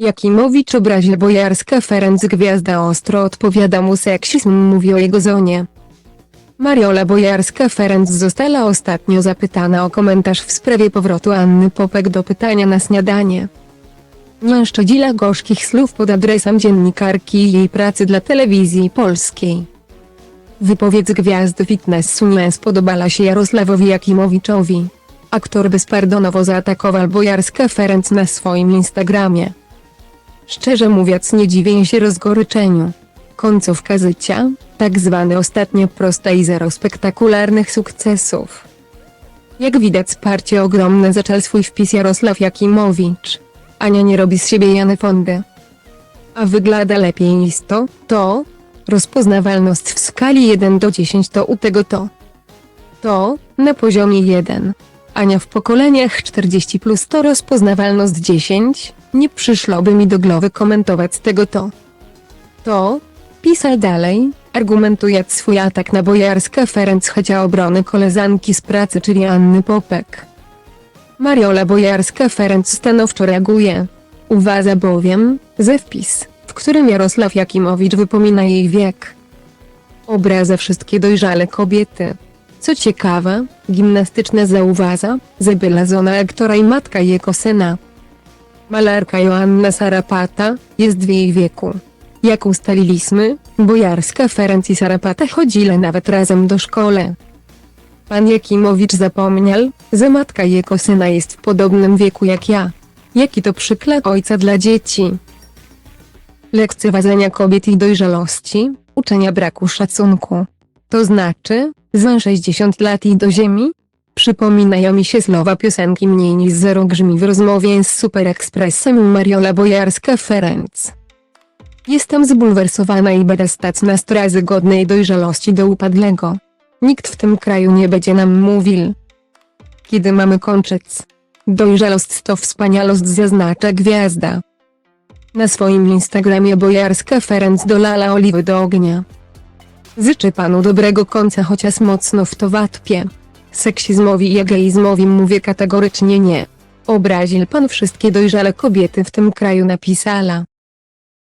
Jakimowicz obrazie bojarska Ferenc Gwiazda ostro odpowiada mu seksizm mówi o jego zonie. Mariola Bojarska Ferenc została ostatnio zapytana o komentarz w sprawie powrotu Anny Popek do pytania na śniadanie. Nie gorzkich słów pod adresem dziennikarki i jej pracy dla telewizji polskiej. Wypowiedź gwiazdy fitnessu nie spodobała się Jarosławowi Jakimowiczowi. Aktor bezpardonowo zaatakował Bojarska Ferenc na swoim Instagramie. Szczerze mówiąc nie dziwię się rozgoryczeniu. Końcówka życia, tak zwane ostatnie proste i zero spektakularnych sukcesów. Jak widać sparcie ogromne zaczął swój wpis Jarosław Jakimowicz. Ania nie robi z siebie Jany Fondy. A wygląda lepiej niż to, to, rozpoznawalność w skali 1 do 10 to u tego to. To, na poziomie 1. Ania w pokoleniach 40 plus to rozpoznawalność 10, nie przyszłoby mi do głowy komentować tego to. To, pisał dalej, argumentując swój atak na bojarska Ferenc chęcia obrony koleżanki z pracy czyli Anny Popek. Mariola Bojarska Ferenc stanowczo reaguje. Uważa bowiem, że wpis, w którym Jarosław Jakimowicz wypomina jej wiek. Obraza wszystkie dojrzale kobiety. Co ciekawe, gimnastyczna zauważa, że była żona aktora i matka jego syna. Malarka Joanna Sarapata jest w jej wieku. Jak ustaliliśmy, Bojarska Ferenc i Sarapata chodzili nawet razem do szkoły. Pan Jakimowicz zapomniał, że matka jego syna jest w podobnym wieku jak ja. Jaki to przykład ojca dla dzieci. Lekceważenia kobiet i dojrzałości, uczenia braku szacunku. To znaczy, za 60 lat i do ziemi? Przypominają mi się słowa piosenki mniej niż zero grzmi w rozmowie z Super Expressem Mariola Bojarska Ferenc. Jestem zbulwersowana i będę stać na straży godnej dojrzałości do upadłego. Nikt w tym kraju nie będzie nam mówił. Kiedy mamy kończyć? Dojrzałość to wspanialość zaznacza gwiazda. Na swoim Instagramie Bojarska Ferenc dolala oliwy do ognia. Życzę panu dobrego końca chociaż mocno w to watpie. Seksizmowi i egeizmowi mówię kategorycznie nie. Obraził pan wszystkie dojrzale kobiety w tym kraju napisała.